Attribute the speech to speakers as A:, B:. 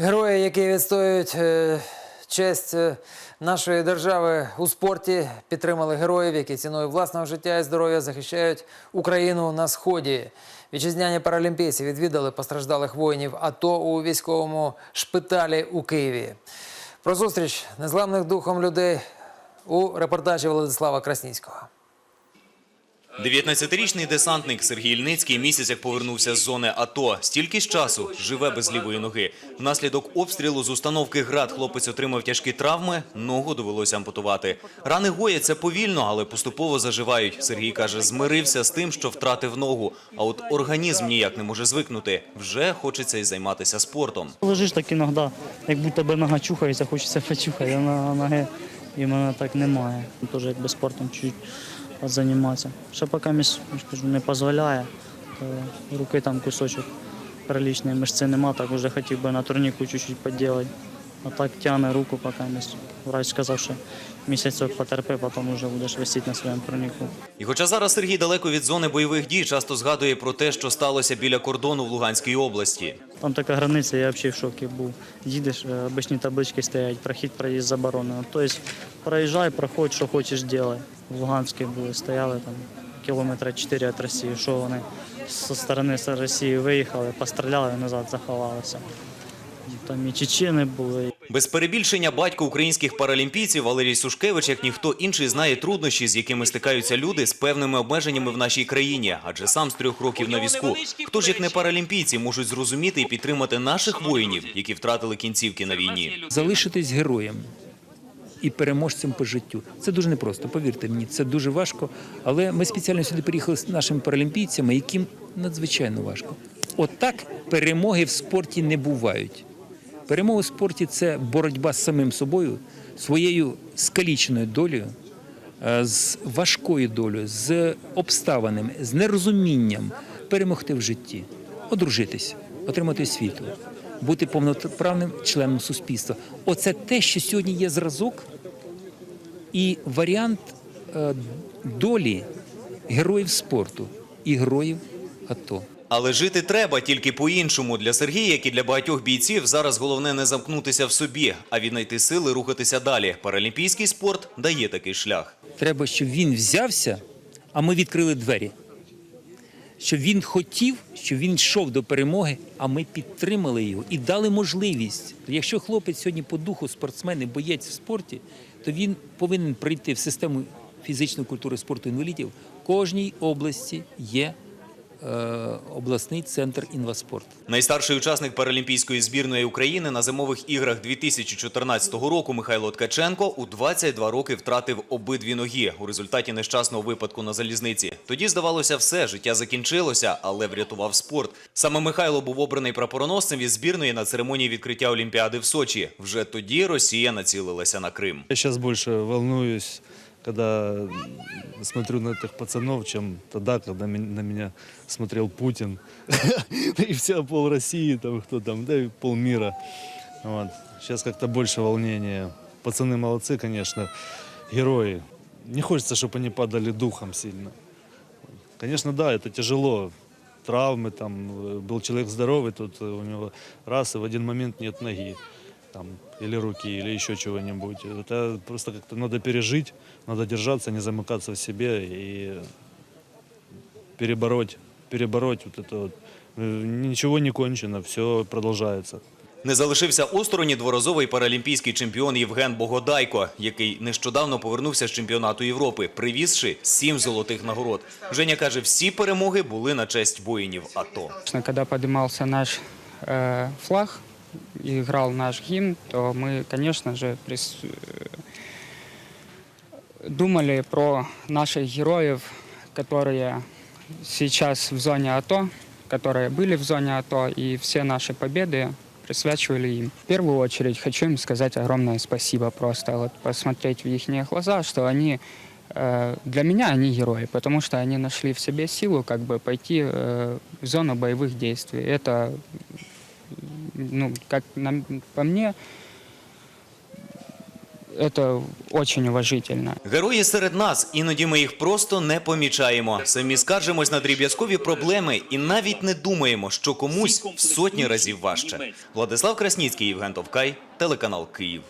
A: Герої, які відстоюють е, честь е, нашої держави у спорті, підтримали героїв, які ціною власного життя і здоров'я захищають Україну на сході. Вітчизняні паралімпійці відвідали постраждалих воїнів АТО у військовому шпиталі у Києві. Про зустріч незламних духом людей у репортажі Владислава Красніцького.
B: 19-річний десантник Сергій Ільницький місяць як повернувся з зони АТО. Стільки ж часу живе без лівої ноги. Внаслідок обстрілу з установки «Град» хлопець отримав тяжкі травми, ногу довелося ампутувати. Рани гояться повільно, але поступово заживають. Сергій каже, змирився з тим, що втратив ногу. А от організм ніяк не може звикнути. Вже хочеться й займатися спортом.
C: Лежиш так іноді, як будто би нога чухається, хочеться почухати, на ноги і мене так немає. Теж якби спортом чуть займатися. Ще поки між, не дозволяє, то руки там кусочок приличний, мишці нема, так вже хотів би на турніку чуть-чуть поділати. А так тягне руку, поки. Врач сказав, що місяцок потерпи, потім вже будеш висіти на своєму турніку.
B: І хоча зараз Сергій далеко від зони бойових дій, часто згадує про те, що сталося біля кордону в Луганській області.
C: Там така границя, я взагалі в шокі був. Їдеш, е, обичні таблички стоять, прохід, проїзд заборонено. Тобто проїжджай, проходь, що хочеш, делай. В Луганській були, стояли там кілометра 4 від Росії. Що вони зі сторони Росії виїхали, постріляли і назад заховалися. Там і чечени були,
B: Без перебільшення батько українських паралімпійців Валерій Сушкевич, як ніхто інший, знає труднощі, з якими стикаються люди з певними обмеженнями в нашій країні, адже сам з трьох років на візку. Хто ж як не паралімпійці можуть зрозуміти і підтримати наших воїнів, які втратили кінцівки на війні?
D: залишитись героєм і переможцем по життю. Це дуже непросто, повірте мені, це дуже важко. Але ми спеціально сюди приїхали з нашими паралімпійцями, яким надзвичайно важко. Отак перемоги в спорті не бувають. Перемога в спорті це боротьба з самим собою, своєю скаліченою долею, е, з важкою долею, з обставинами, з нерозумінням перемогти в житті, одружитись, отримати освіту, бути повноправним членом суспільства. Оце те, що сьогодні є зразок і варіант е, долі героїв спорту і героїв АТО.
B: Але жити треба тільки по-іншому. Для Сергія, як і для багатьох бійців, зараз головне не замкнутися в собі, а віднайти сили рухатися далі. Паралімпійський спорт дає такий шлях.
D: Треба, щоб він взявся, а ми відкрили двері. Щоб він хотів, щоб він йшов до перемоги, а ми підтримали його і дали можливість. Якщо хлопець сьогодні по духу спортсмен і боєць в спорті, то він повинен прийти в систему фізичної культури спорту інвалідів. В кожній області є обласний центр інваспорт.
B: Найстарший учасник паралімпійської збірної України на зимових іграх 2014 року Михайло Ткаченко у 22 роки втратив обидві ноги у результаті нещасного випадку на залізниці. Тоді здавалося, все життя закінчилося, але врятував спорт. Саме Михайло був обраний прапороносцем від збірної на церемонії відкриття Олімпіади в Сочі. Вже тоді Росія націлилася на Крим.
E: Я сейчас больше волнуюсь, когда смотрю на этих пацанов, чем тогда, когда ми- на меня смотрел Путин и вся пол России, там кто там, да и полмира. Вот. Сейчас как-то больше волнения. Пацаны молодцы, конечно, герои. Не хочется, чтобы они падали духом сильно. Конечно, да, это тяжело. Травмы, там, э, был человек здоровый, тут э, у него раз, и в один момент нет ноги. Там, или руки, или еще чего-нибудь. Это просто как-то надо пережить, надо держаться, не замыкаться в себе и перебороть, перебороть вот это вот. Э, Ничего не кончено, все продолжается.
B: Не залишився осторонь і дворазовий паралімпійський чемпіон Євген Богодайко, який нещодавно повернувся з чемпіонату Європи, привізши сім золотих нагород. Женя каже, всі перемоги були на честь воїнів АТО.
F: Конечно, Когда поднимался наш э, флаг и играл наш гимн, то мы, конечно же, прис- э, думали про наших героев, которые сейчас в зоне АТО, которые были в зоне АТО, и все наши победы присвячивали им. В первую очередь хочу им сказать огромное спасибо просто, вот посмотреть в их глаза, что они э, для меня они герои, потому что они нашли в себе силу как бы пойти э, в зону боевых действий. Это, ну, как нам- по мне, это очень уважительно.
B: Герої серед нас, іноді ми їх просто не помічаємо. Самі скаржимось на дріб'язкові проблеми і навіть не думаємо, що комусь в сотні разів важче. Владислав Красніцький, Євген Товкай, телеканал Київ.